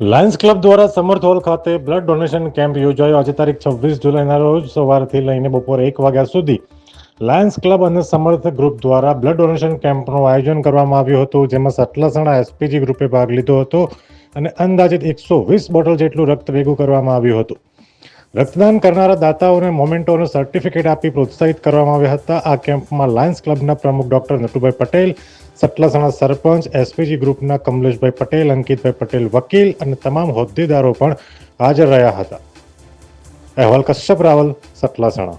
Lions club દ્વારા સમર્થ hall ખાતે બ્લડ ડોનેશન કેમ્પ યોજાયો. આજે તારીખ છવ્વીસ જુલાઈના રોજ સવારથી લઈને બપોરે એક વાગ્યા સુધી લાયન્સ ક્લબ અને સમર્થ ગ્રુપ દ્વારા બ્લડ ડોનેશન કેમ્પનું આયોજન કરવામાં આવ્યું હતું, જેમાં સટલાસણા એસપીજી ગ્રુપે ભાગ લીધો હતો અને અંદાજિત એકસો વીસ બોટલ જેટલું રક્ત ભેગું કરવામાં આવ્યું હતું. રક્તદાન કરનારા દાતાઓને મોમેન્ટોનો સર્ટિફિકેટ આપી પ્રોત્સાહિત કરવામાં આવ્યા હતા. આ કેમ્પમાં લાયન્સ ક્લબના પ્રમુખ ડોક્ટર નટુભાઈ પટેલ, સટલાસણા સરપંચ એસપીજી ગ્રુપના કમલેશભાઈ પટેલ, અંકિતભાઈ પટેલ વકીલ અને તમામ હોદ્દેદારો પણ હાજર રહ્યા હતા. અહેવાલ કશ્યપ રાવલ, સટલાસણા.